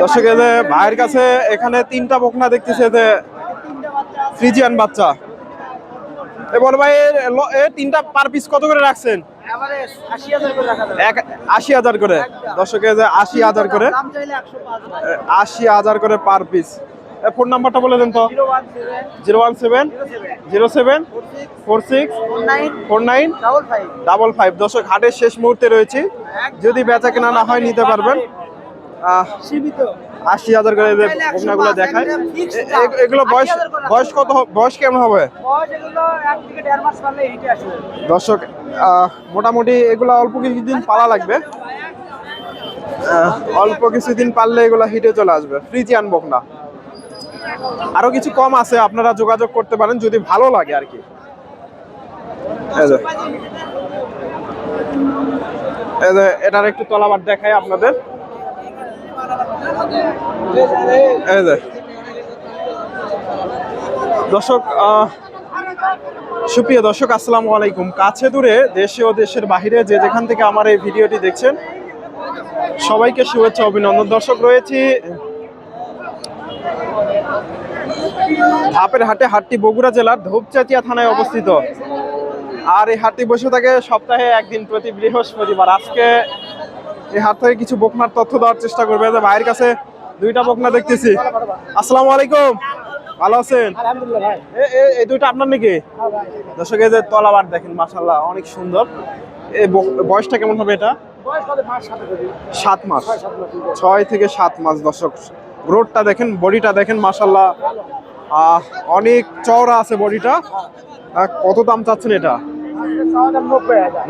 দর্শক যে ভাইয়ের কাছে এখানে তিনটা বকনা দেখতেছে যে ফ্রিজিয়ান বাচ্চা। এ বড় ভাই এ তিনটা পার পিস কত করে রাখছেন? আশি হাজার করে। দর্শক যে আশি হাজার করে। আশি হাজার করে পার পিস ফোন নাম্বারটা বলে দেন তো। Zero one seven zero seven four six four nine double five দর্শক হাটের শেষ মুহূর্তে রয়েছি। যদি বেচা কেনা না হয় নিতে পারবেন। আশি হাজার করে যে দেখায়। এগুলো বয়স বয়স কত বয়স কেমন হবে? দর্শক মোটামুটি এগুলো অল্প কিছুদিন পালা লাগবে। অল্প কিছুদিন পারলে এগুলো হিটে চলে আসবে। ফ্রিজে ফ্রিজিয়ান বকনা আরও কিছু কম আছে আপনারা যোগাযোগ করতে পারেন যদি ভালো লাগে আর কি। এটার একটু তলাবার দেখাই আপনাদের। দর্শক সুপ্রিয় দর্শক, আসসালামু আলাইকুম। কাছে দূরে দেশে ও দেশের বাহিরে যে যেখান থেকে আমার এই ভিডিওটি দেখছেন, সবাইকে শুভেচ্ছা, অভিনন্দন। দর্শক, রয়েছি ধাপের হাটে, হাটটি বগুড়া জেলার ধূপচাচিয়া থানায় অবস্থিত। আর এই হাটটি বসে থাকে সপ্তাহে একদিন প্রতি বৃহস্পতিবার। আজকে এই হাট থেকে কিছু বকনার তথ্য দেওয়ার চেষ্টা করবে। যে ভাইয়ের কাছে দুইটা বকনা দেখতেছি। আসসালামু আলাইকুম। ভালো আছেন? এই দুইটা আপনার নাকি? হ্যাঁ দর্শক এই যে তলাবার দেখেন মাশাল্লাহ অনেক সুন্দর। এই বয়সটা কেমন হবে এটা? সাত মাস। ছয় থেকে সাত মাস দর্শক। রোডটা দেখেন বডিটা দেখেন মাশাল্লাহ আহ, অনেক চওড়া আছে বডিটা। কত দাম চাচ্ছেন এটা?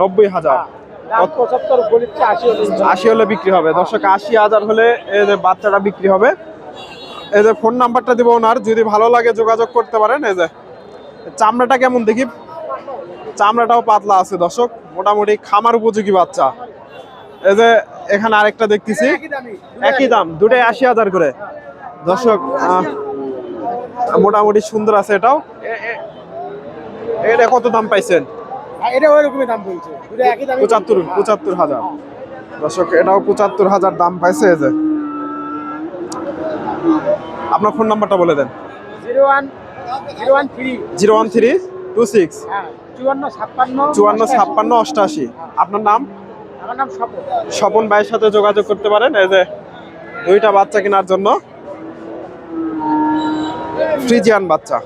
নব্বই হাজার। আশি হলে বিক্রি হবে। দর্শক আশি হাজার হলে এই যে বাচ্চাটা বিক্রি হবে। এই যে ফোন নাম্বারটা দিব ওনার। যদি ভালো লাগে যোগাযোগ করতে পারেন। এই যে চামড়াটা কেমন দেখি? চামড়াটাও পাতলা আছে দর্শক। মোটামুটি খামার উপযোগী বাচ্চা। এই যে এখানে আরেকটা দেখতেছি। একই দাম দুটাই আশি হাজার করে। দর্শক মোটামুটি সুন্দর আছে এটাও। এটা কত দাম পাইছেন? এটা ওই রকমই দাম বলছে। দুটো একই দামি পঁচাত্তর পঁচাত্তর হাজার। দর্শক এটাও পঁচাত্তর হাজার দাম পাইছে এই যে। আপনার ফোন নাম্বারটা বলে দেন। Zero one zero one three. Zero one three two six. হ্যাঁ চুয়ান্ন ছাপ্পান্ন চুয়ান্ন ছাপ্পান্ন অষ্টাশি। আপনার নাম? আমার নাম স্বপন। স্বপন ভাইয়ের সাথে যোগাযোগ করতে পারেন এই যে দুইটা বাচ্চা কেনার জন্য। ফ্রিজিয়ান বাচ্চা।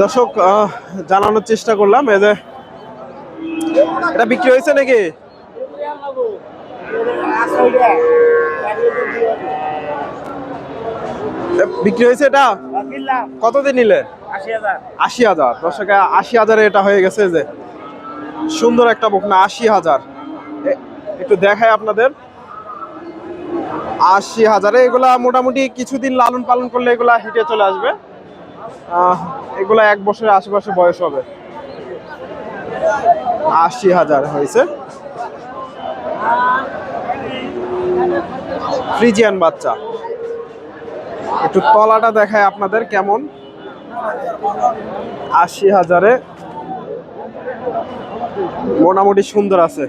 দর্শক জানানোর চেষ্টা করলাম। এই যে, এটা বিক্রি হয়েছে নাকি? বিক্রি হয়েছে এটা? কতদিন নিলেন আশি হাজার। দর্শক, আশি হাজারে এটা হয়ে গেছে যে, সুন্দর একটা বকনা, আশি হাজার। একটু দেখায় আপনাদের। আশি হাজারে এগুলা মোটামুটি কিছুদিন লালন পালন করলে এগুলা হিটে চলে আসবে। এগুলা এক বছরের আশেপাশে বয়স হবে। আশি হাজার হয়েছে। ফ্রিজিয়ান বাচ্চা। একটু তলাটা দেখায় আপনাদের কেমন। আশি হাজারে। মোটামুটি সুন্দর আছে।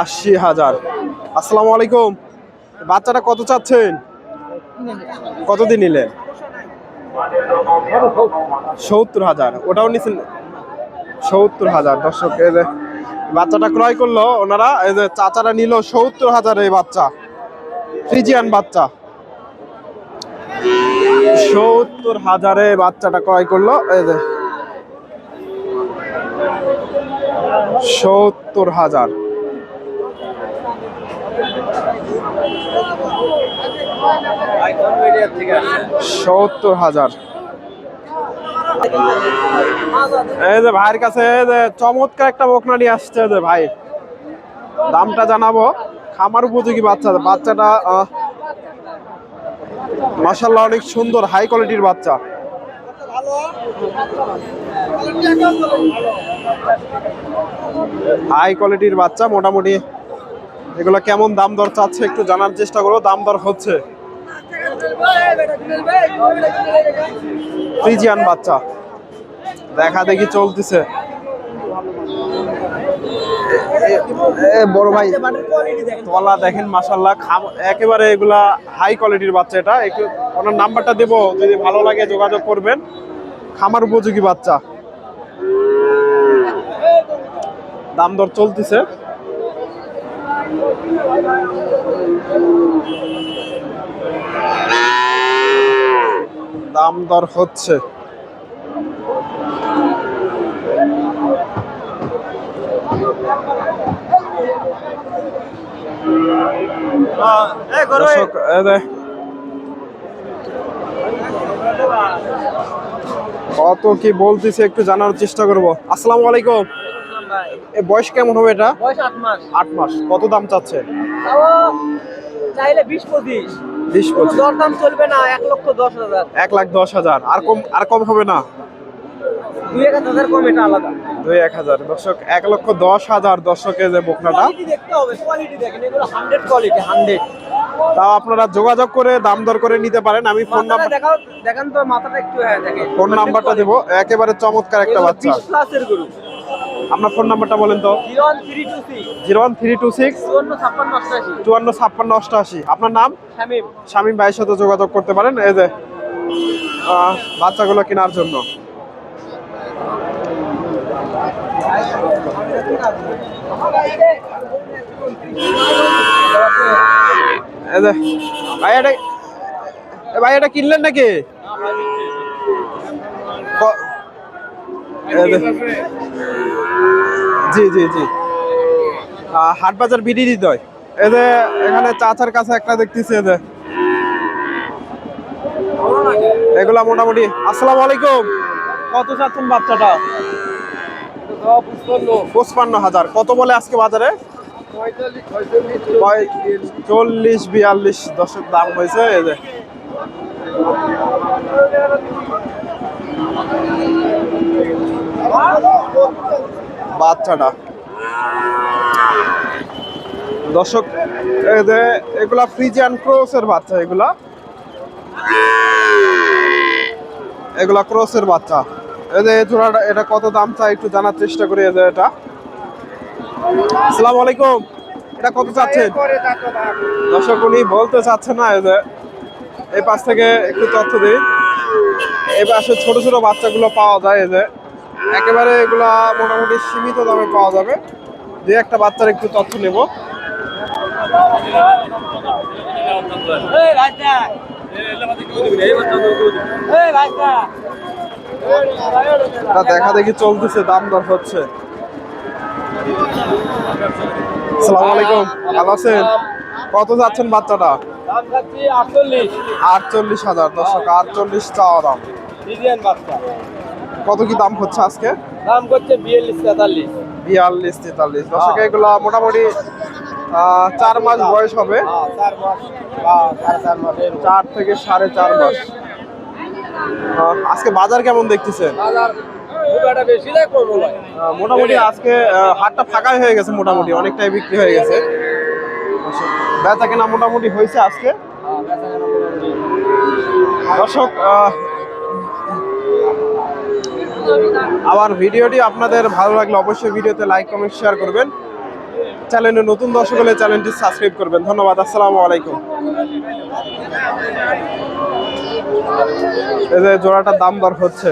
আশি হাজার। আসসালামু আলাইকুম। বাচ্চাটা কত চাচ্ছেন? কতদিন নিলেন সত্তর হাজার। ওটাও নিছেন? সত্তর হাজার। দর্শক, এই যে বাচ্চাটা ক্রয় করল ওনারা, এই যে চাচারা নিল সত্তর হাজার এই বাচ্চা। ফ্রিজিয়ান বাচ্চা। সত্তর হাজারে বাচ্চাটা ক্রয় করল, এই যে সত্তর হাজার। সত্তর হাজার। এই যে ভাইয়ের কাছে যে চমৎকার একটা বকনা নিয়ে আসছে যে ভাই। দামটা জানাব। খামার উপযোগী বাচ্চা। বাচ্চাটা মাসাল্লাহ অনেক সুন্দর হাই কোয়ালিটির বাচ্চা। হাই কোয়ালিটির বাচ্চা মোটামুটি। এগুলো কেমন দাম দর চাচ্ছে একটু জানার চেষ্টা করো দাম দর হচ্ছে। ফ্রিজিয়ান বাচ্চা। দেখা দেখি চলতেছে। বড় ভাই, তলা দেখেন মাসাল্লাহ একেবারে এগুলা হাই কোয়ালিটির বাচ্চা এটা। একটু ওনার নাম্বারটা দেব, যদি ভালো লাগে যোগাযোগ করবেন। খামার উপযোগী বাচ্চা। দাম দর চলতেছে। দাম দর হচ্ছে কত কি বলতেছে একটু জানার চেষ্টা করব। আসসালামু আলাইকুম। এ বয়স কেমন হবে এটা? আট মাস। আট মাস। কত দাম চাচ্ছে? চাইলে বিশ পঁচিশ। বিশ পঁচিশ। দরদাম চলবে না এক লক্ষ দশ হাজার। এক লাখ দশ হাজার। আর কম আর কম হবে না? দুই এক হাজার কম এটা আলাদা। দুই এক হাজার। দর্শক এক লক্ষ দশ হাজার দর্শকে যে বকনাটা দেখতে হবে কোয়ালিটি দেখেন এগুলো হান্ড্রেড কোয়ালিটি হান্ড্রেড তাও আপনারা যোগাযোগ করে দাম দর করে নিতে পারেন। আমি ফোন নাম্বার দেখান তো মাথাটা একটু হ্যাঁ দেখেন। ফোন নাম্বারটা দেবো। একেবারে চমৎকার একটা বাচ্চা। প্লাসের গরু। আপনার ফোন নাম্বারটা বলেন তো। Zero one three two six. চুয়ান্ন ছাপ্পান্ন অষ্টআশি। আপনার নাম? শামিম। শামীম ভাইয়ের সাথে যোগাযোগ করতে পারেন। এই যে বাচ্চাগুলো কেনার জন্য। ভাই এটা ভাই এটা কিনলেন নাকি। জি জি জি। আহ, হাট বাজার বিডি হয়। এই যে এখানে চাচার কাছে একটা দেখতেছি এই যে এগুলা মোটামুটি। আসসালামু আলাইকুম। কত চাচ্ছেন বাচ্চাটা? পঁচপান্ন হাজার। কত বলে আজকে বাজারে? চল্লিশ বিয়াল্লিশ দশের দাম হয়েছে এই যে বাচ্চাটা। দর্শক এগুলা ফ্রিজিয়ান ক্রোসের বাচ্চা এগুলা। এগুলা ক্রসের বাচ্চা। জোড়াটা, এটা কত দাম চাই একটু জানার চেষ্টা করি যে এটা। আসসালামু আলাইকুম। এটা কত চাচ্ছেন? দর্শক, উনি বলতে চাচ্ছে না যে এই পাশ থেকে একটু তথ্য দিই এই পাশে ছোট ছোট বাচ্চাগুলো পাওয়া যায় যে। একেবারে এগুলা মোটামুটি সীমিত দামে পাওয়া যাবে। যে একটা বাচ্চার একটু তথ্য নেব। দেখা দেখি চলতেছে, দাম দর হচ্ছে। আসসালামু আলাইকুম। ভালো আছেন? কত যাচ্ছেন বাচ্চাটা? আটচল্লিশ। হাজার দর্শক আটচল্লিশ চাওয়া দাম কত কি দাম হচ্ছে আজকে? দাম করছে বিয়াল্লিশ তেতাল্লিশ। বিয়াল্লিশ তেতাল্লিশ। দর্শক এগুলা মোটামুটি চার মাস বয়স হবে। হ্যাঁ চার থেকে সাড়ে চার মাস। আজকে বাজার কেমন দেখতেছেন? মোটামুটি আজকে হাটটা ফাঁকাই হয়ে গেছে মোটামুটি অনেকটাই বিক্রি হয়ে গেছে। বেচা কেনা মোটামুটি হয়েছে আজকে। দর্শক আমার ভিডিওটি আপনাদের ভালো লাগলে অবশ্যই ভিডিওতে লাইক, কমেন্ট শেয়ার করবেন। চ্যানেলে নতুন দর্শক হলে চ্যানেলটি সাবস্ক্রাইব করবেন। ধন্যবাদ, আসসালামু আলাইকুম। এই যে জোড়াটার দাম দর হচ্ছে।